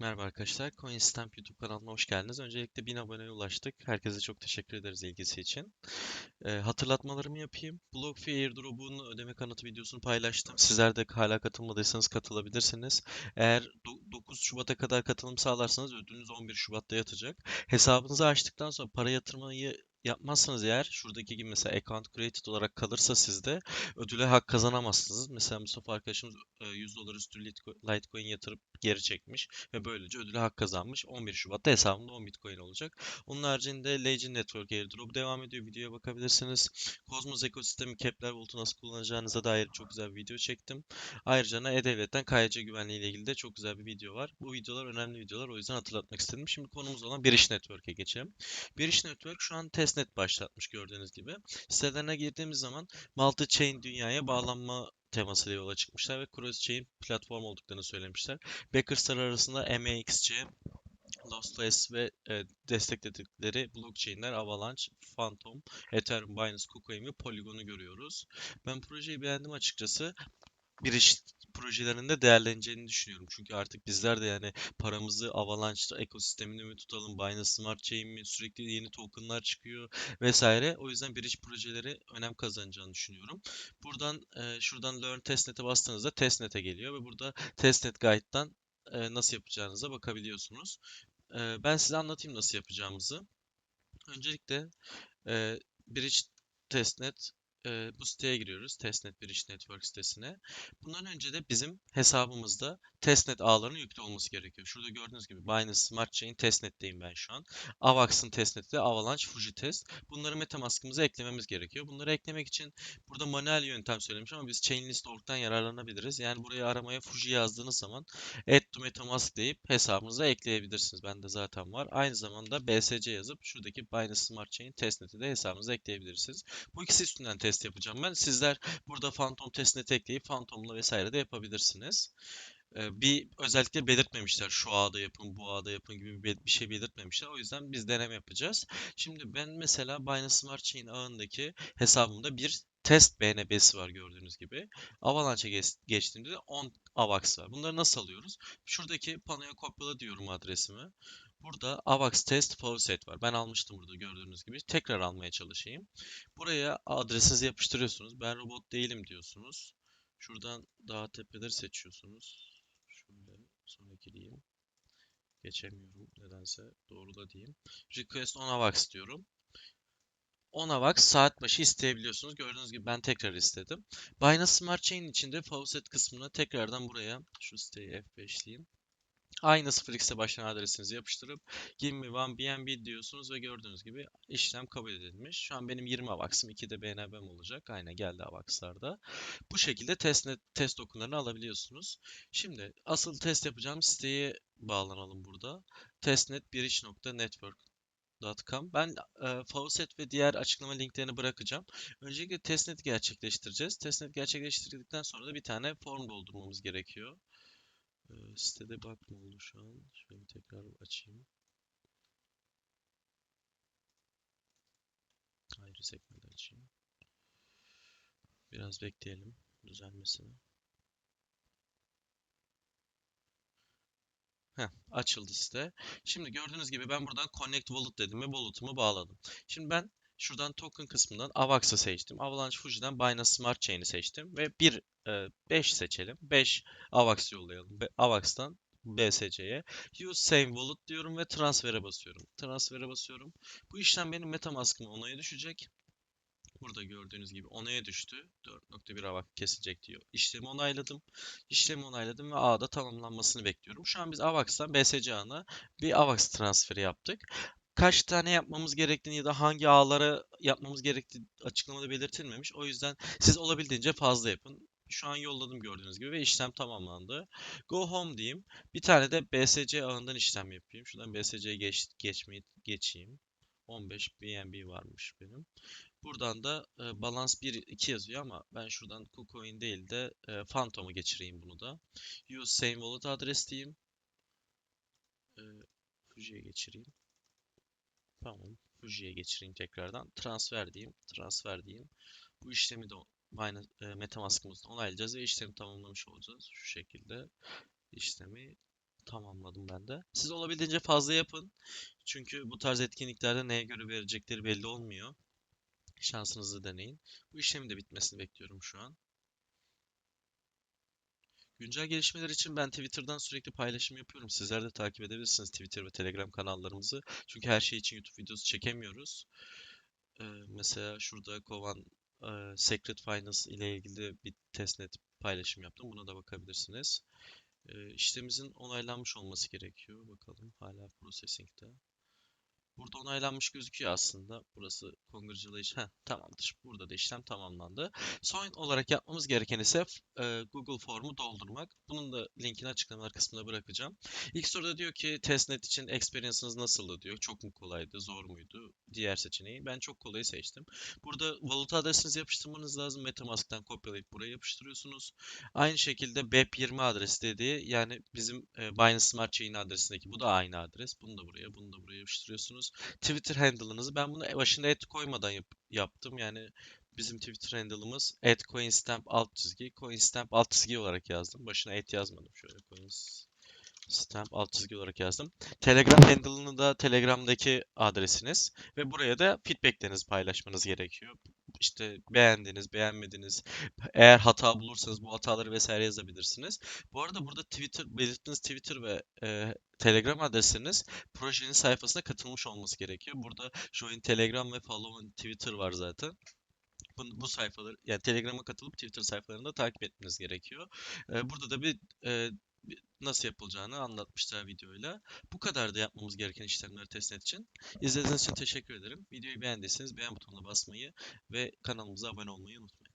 Merhaba arkadaşlar, CoinStamp YouTube kanalına hoş geldiniz. Öncelikle 1000 aboneye ulaştık. Herkese çok teşekkür ederiz ilgisi için. Ee, hatırlatmalarımı yapayım. BlockFi Airdrop'un ödeme kanıtı videosunu paylaştım. Sizler de hala katılmadıysanız katılabilirsiniz. Eğer do- 9 Şubat'a kadar katılım sağlarsanız ödülünüz 11 Şubat'ta yatacak. Hesabınızı açtıktan sonra para yatırmayı yapmazsanız eğer şuradaki gibi mesela account created olarak kalırsa sizde ödüle hak kazanamazsınız. Mesela Mustafa arkadaşımız e, 100 dolar üstü Liteco- Litecoin yatırıp geri çekmiş ve böylece ödüle hak kazanmış. 11 Şubat'ta hesabında 10 Bitcoin olacak. Onun haricinde Legend Network Airdrop devam ediyor. Videoya bakabilirsiniz. Cosmos ekosistemi Kepler Volt'u nasıl kullanacağınıza dair çok güzel bir video çektim. Ayrıca E-Devlet'ten KYC güvenliği ile ilgili de çok güzel bir video var. Bu videolar önemli videolar o yüzden hatırlatmak istedim. Şimdi konumuz olan Biriş Network'e geçelim. Biriş Network şu an testnet başlatmış gördüğünüz gibi. Sitelerine girdiğimiz zaman multi-chain dünyaya bağlanma temasıyla yola çıkmışlar ve cross-chain platform olduklarını söylemişler. Backers'lar arasında MAXC, Lossless ve e, destekledikleri blockchain'ler Avalanche, Phantom, Ethereum, Binance, KuCoin ve Polygon'u görüyoruz. Ben projeyi beğendim açıkçası. Bir iş projelerinde değerleneceğini düşünüyorum. Çünkü artık bizler de yani paramızı Avalanche ekosisteminde mi tutalım, Binance Smart Chain mi, sürekli yeni tokenlar çıkıyor vesaire. O yüzden bir iş projeleri önem kazanacağını düşünüyorum. Buradan e, şuradan Learn Testnet'e bastığınızda Testnet'e geliyor ve burada Testnet Guide'dan e, nasıl yapacağınıza bakabiliyorsunuz. E, ben size anlatayım nasıl yapacağımızı. Öncelikle e, Bridge Testnet e, bu siteye giriyoruz. Testnet Bridge Network sitesine. Bundan önce de bizim hesabımızda testnet ağlarının yüklü olması gerekiyor. Şurada gördüğünüz gibi Binance Smart Chain testnetteyim ben şu an. Avax'ın testneti de Avalanche Fuji Test. Bunları MetaMask'ımıza eklememiz gerekiyor. Bunları eklemek için burada manuel yöntem söylemiş ama biz Chainlist.org'dan yararlanabiliriz. Yani buraya aramaya Fuji yazdığınız zaman Add to MetaMask deyip hesabınıza ekleyebilirsiniz. Bende zaten var. Aynı zamanda BSC yazıp şuradaki Binance Smart Chain testneti de hesabınıza ekleyebilirsiniz. Bu ikisi üstünden test yapacağım ben. Sizler burada Phantom testneti ekleyip Phantom'la vesaire de yapabilirsiniz. Ee, bir özellikle belirtmemişler. Şu ağda yapın, bu ağda yapın gibi bir bir şey belirtmemişler. O yüzden biz deneme yapacağız. Şimdi ben mesela Binance Smart Chain ağındaki hesabımda bir test BNB'si var gördüğünüz gibi. Avalanche'a geç- geçtiğimde de 10 AVAX var. Bunları nasıl alıyoruz? Şuradaki panoya kopyala diyorum adresimi. Burada AVAX test faucet var. Ben almıştım burada gördüğünüz gibi. Tekrar almaya çalışayım. Buraya adresinizi yapıştırıyorsunuz. Ben robot değilim diyorsunuz. Şuradan daha tepeleri seçiyorsunuz. Şöyle sonraki diyeyim. Geçemiyorum nedense. Doğru da diyeyim. Request on AVAX diyorum. 10 AVAX saat başı isteyebiliyorsunuz. Gördüğünüz gibi ben tekrar istedim. Binance Smart Chain içinde faucet kısmına tekrardan buraya şu siteyi F5'leyeyim. Aynı 0x'e başlayan adresinizi yapıştırıp give me one BNB diyorsunuz ve gördüğünüz gibi işlem kabul edilmiş. Şu an benim 20 AVAX'ım, 2 de BNB'm olacak. Aynen geldi AVAX'larda. Bu şekilde test, test tokenlarını alabiliyorsunuz. Şimdi asıl test yapacağım siteye bağlanalım burada. testnet1.network.com Ben e, Faucet ve diğer açıklama linklerini bırakacağım. Öncelikle testnet gerçekleştireceğiz. Testnet gerçekleştirdikten sonra da bir tane form doldurmamız gerekiyor. Ee, sitede bug mı oldu şu an? Şöyle tekrar açayım. Ayrı sekmede açayım. Biraz bekleyelim düzelmesini. Heh, açıldı site. Şimdi gördüğünüz gibi ben buradan Connect Wallet dedim ve wallet'ımı bağladım. Şimdi ben şuradan token kısmından AVAX'ı seçtim. Avalanche Fuji'den Binance Smart Chain'i seçtim ve bir 5 seçelim. 5 AVAX yollayalım. AVAX'tan BSC'ye. Use same wallet diyorum ve transfer'e basıyorum. Transfer'e basıyorum. Bu işlem benim MetaMask'ıma onaya düşecek. Burada gördüğünüz gibi onaya düştü. 4.1 AVAX kesilecek diyor. İşlemi onayladım. İşlemi onayladım ve ağda tamamlanmasını bekliyorum. Şu an biz AVAX'tan BSC ağına bir AVAX transferi yaptık. Kaç tane yapmamız gerektiğini ya da hangi ağlara yapmamız gerektiği açıklamada belirtilmemiş. O yüzden siz olabildiğince fazla yapın. Şu an yolladım gördüğünüz gibi ve işlem tamamlandı. Go home diyeyim. Bir tane de BSC ağından işlem yapayım. Şuradan BSC'ye geç, geçmeyi geçeyim. 15 BNB varmış benim. Buradan da e, balance 1 2 yazıyor ama ben şuradan KuCoin değil de e, Phantom'u geçireyim bunu da. Use same wallet adres diyeyim. E, Fuji'ye geçireyim. Tamam. Fuji'ye geçireyim tekrardan. Transfer diyeyim. Transfer diyeyim. Bu işlemi de Binance, e, MetaMask'ımızda onaylayacağız ve işlemi tamamlamış olacağız. Şu şekilde işlemi Tamamladım ben de. Siz olabildiğince fazla yapın. Çünkü bu tarz etkinliklerde neye göre verecekleri belli olmuyor. Şansınızı deneyin. Bu işlemin de bitmesini bekliyorum şu an. Güncel gelişmeler için ben Twitter'dan sürekli paylaşım yapıyorum. Sizler de takip edebilirsiniz Twitter ve Telegram kanallarımızı. Çünkü her şey için YouTube videosu çekemiyoruz. Ee, mesela şurada Kovan e, Secret Finance ile ilgili bir testnet paylaşım yaptım. Buna da bakabilirsiniz. Ee, işlemimizin onaylanmış olması gerekiyor. Bakalım hala processing'de. Burada onaylanmış gözüküyor aslında. Burası congratulations. Heh, tamamdır. Burada da işlem tamamlandı. Son olarak yapmamız gereken ise e, Google formu doldurmak. Bunun da linkini açıklamalar kısmına bırakacağım. İlk soruda diyor ki testnet için experience'ınız nasıldı diyor. Çok mu kolaydı, zor muydu? Diğer seçeneği. Ben çok kolayı seçtim. Burada valuta adresinizi yapıştırmanız lazım. Metamask'tan kopyalayıp buraya yapıştırıyorsunuz. Aynı şekilde BEP20 adresi dediği yani bizim e, Binance Smart Chain adresindeki bu da aynı adres. Bunu da buraya, bunu da buraya yapıştırıyorsunuz. Twitter handle'ınızı ben bunu başına et koymadan yap- yaptım. Yani bizim Twitter handle'ımız @coinstamp alt çizgi coinstamp alt çizgi olarak yazdım. Başına et yazmadım. Şöyle coinstamp alt çizgi olarak yazdım. Telegram handle'ını da Telegram'daki adresiniz ve buraya da feedbacklerinizi paylaşmanız gerekiyor. İşte beğendiniz, beğenmediniz. Eğer hata bulursanız bu hataları vesaire yazabilirsiniz. Bu arada burada Twitter, belirttiğiniz Twitter ve e, Telegram adresiniz projenin sayfasına katılmış olması gerekiyor. Burada Join Telegram ve Follow Twitter var zaten. Bu, bu sayfaları yani Telegram'a katılıp Twitter sayfalarını da takip etmeniz gerekiyor. Ee, burada da bir e, nasıl yapılacağını anlatmışlar videoyla. Bu kadar da yapmamız gereken işlemleri testnet için. İzlediğiniz için teşekkür ederim. Videoyu beğendiyseniz beğen butonuna basmayı ve kanalımıza abone olmayı unutmayın.